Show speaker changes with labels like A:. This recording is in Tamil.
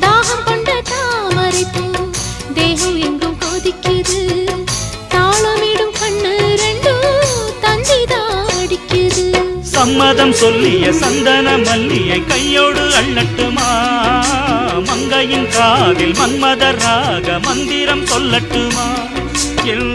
A: தாகம் கொண்ட தாமரை பூ. தேகம் எங்கும் கொதிக்குது. தாளமிடும் கண்ணு ரெண்டும் தந்திதான் அடிக்குது
B: சம்மதம் சொல்லிய சந்தன மல்லியை கையோடு அள்ளட்டுமா? மங்கையின் காதில் மன்மத ராக மந்திரம் சொல்லட்டுமா? என்